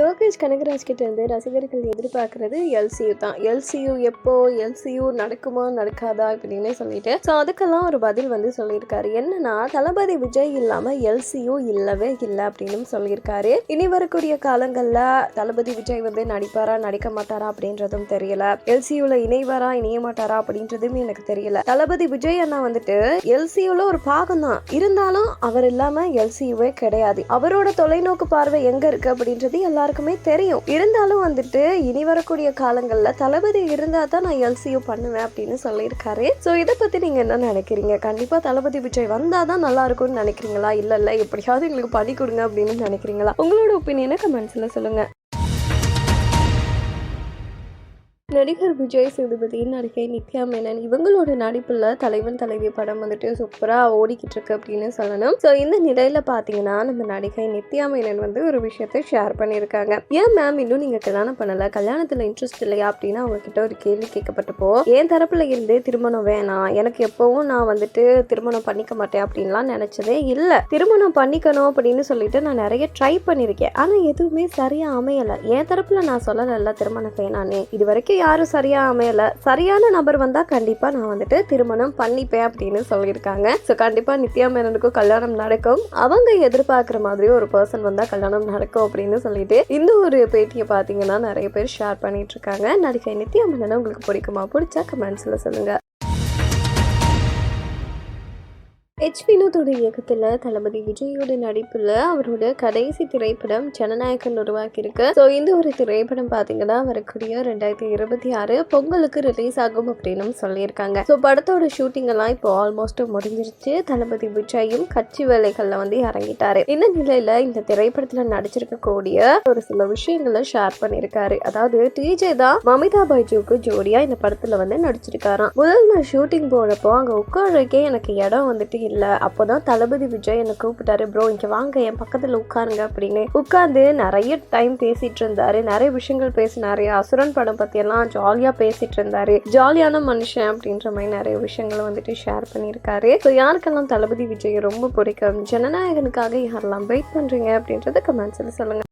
லோகேஷ் கனகராஜ் கிட்ட ரசிகர்கள் எதிர்பார்க்கறது எல்சியூ தான். எல்சியூ எப்போ எல்சியூ நடக்குமா நடக்காதா அப்படின்னு சொல்லிட்டு. ஸோ அதுக்கெல்லாம் ஒரு பதில் வந்து சொல்லியிருக்காரு. என்னன்னா தளபதி விஜய் இல்லாம எல்சியூ இல்லவே இல்லை அப்படின்னு சொல்லியிருக்காரு. இனி வரக்கூடிய காலங்களில் தளபதி விஜய் வந்து நடிப்பாரா நடிக்க மாட்டாரா அப்படின்றதும் தெரியல. எல்சியூல இணைவாரா இணைய மாட்டாரா அப்படின்றதும் எனக்கு தெரியல. தளபதி விஜய் அண்ணா வந்துட்டு எல்சியூல ஒரு பாகம் தான். இருந்தாலும் அவர் இல்லாம எல்சியூவே கிடையாது. அவரோட தொலைநோக்கு பார்வை எங்க இருக்கு அப்படின்றது எல்லாருக்குமே தெரியும். இருந்தாலும் வந்துட்டு இனி வரக்கூடிய காலங்களில் தளபதி இருந்தால் தான் நான் எல்சியூ பண்ணுவேன் அப்படின்னு சொல்லியிருக்காரு. ஸோ இதை பற்றி நீங்கள் என்ன நினைக்கிறீங்க? கண்டிப்பாக தளபதி விஜய் வந்தாதான் நல்லா இருக்கும்னு நினைக்கிறீங்களா? இல்லை இல்லை எப்படியாவது எங்களுக்கு பண்ணி கொடுங்க அப்படின்னு நினைக்கிறீங்களா? உங்களோட ஒப்பீனியனை கமெண்ட்ஸில் சொல்லுங்கள் நடிகர் விஜய் சேதுபதி நடிகை நித்யா மேனன் இவங்களோட நடிப்பில் தலைவன் தலைவி படம் வந்துட்டு சூப்பராக ஓடிக்கிட்டு இருக்கு அப்படின்னு சொல்லணும். ஸோ இந்த நிலையில் பார்த்தீங்கன்னா நம்ம நடிகை நித்யா மேனன் வந்து ஒரு விஷயத்தை ஷேர் பண்ணியிருக்காங்க. ஏன் மேம் இன்னும் நீங்கள் கல்யாணம் பண்ணலை? கல்யாணத்தில் இன்ட்ரெஸ்ட் இல்லையா அப்படின்னு அவங்க கிட்ட ஒரு கேள்வி கேட்கப்பட்டப்போ என் தரப்புல இருந்து திருமணம் வேணாம்? எனக்கு எப்பவும் நான் வந்துட்டு திருமணம் பண்ணிக்க மாட்டேன் அப்படின்லாம் நினச்சதே இல்லை. திருமணம் பண்ணிக்கணும் அப்படின்னு சொல்லிட்டு நான் நிறைய ட்ரை பண்ணியிருக்கேன். ஆனால் எதுவுமே சரியாக அமையலை. என் தரப்புல நான் சொல்லலைல்ல திருமணம் வேணானே இது வரைக்கும் யாரும் சரியாக அமையலை. சரியான நபர் வந்தால் கண்டிப்பாக நான் வந்துட்டு திருமணம் பண்ணிப்பேன் அப்படின்னு சொல்லியிருக்காங்க. ஸோ கண்டிப்பாக நித்யா மேனனுக்கும் கல்யாணம் நடக்கும். அவங்க எதிர்பார்க்குற மாதிரி ஒரு பர்சன் வந்தால் கல்யாணம் நடக்கும் அப்படின்னு சொல்லிட்டு இந்த ஒரு பேட்டியை பார்த்தீங்கன்னா நிறைய பேர் ஷேர் பண்ணிட்டு இருக்காங்க. நடிகை நித்யா மேனன் உங்களுக்கு பிடிக்குமா? பிடிச்சா கமெண்ட்ஸில் சொல்லுங்கள் எச் வினோதோட இயக்கத்தில் தளபதி விஜயோட நடிப்பில் அவரோட கடைசி திரைப்படம் ஜனநாயகன் உருவாக்கியிருக்கு. ஸோ இந்த ஒரு திரைப்படம் பார்த்தீங்கன்னா வரக்கூடிய ரெண்டாயிரத்தி இருபத்தி ஆறு பொங்கலுக்கு ரிலீஸ் ஆகும் அப்படின்னு சொல்லியிருக்காங்க. ஸோ படத்தோட ஷூட்டிங் எல்லாம் இப்போ ஆல்மோஸ்ட் முடிஞ்சிருச்சு. தளபதி விஜயும் கட்சி வேலைகளில் வந்து இறங்கிட்டாரு. இந்த நிலையில இந்த திரைப்படத்தில் நடிச்சிருக்கக்கூடிய ஒரு சில விஷயங்களை ஷேர் பண்ணியிருக்காரு. அதாவது டிஜே தான் மமிதா பைஜுக்கு ஜோடியா இந்த படத்தில் வந்து நடிச்சிருக்காராம். முதல் நான் ஷூட்டிங் போனப்போ அங்கே உட்காரக்கே எனக்கு இடம் வந்துட்டு இல்லை. அப்போதான் தளபதி விஜய் என்னை கூப்பிட்டாரு ப்ரோ இங்க வாங்க என் பக்கத்துல உட்காருங்க அப்படின்னு. உட்காந்து நிறைய டைம் பேசிட்டு இருந்தாரு. நிறைய விஷயங்கள் பேசினாரு. அசுரன் படம் பத்தி எல்லாம் ஜாலியா பேசிட்டு இருந்தாரு. ஜாலியான மனுஷன் அப்படின்ற மாதிரி நிறைய விஷயங்களை வந்துட்டு ஷேர் பண்ணியிருக்காரு. ஸோ யாருக்கெல்லாம் தளபதி விஜய் ரொம்ப பிடிக்கும்? ஜனநாயகனுக்காக யாரெல்லாம் வெயிட் பண்றீங்க அப்படின்றத கமெண்ட்ஸ்ல சொல்லுங்க.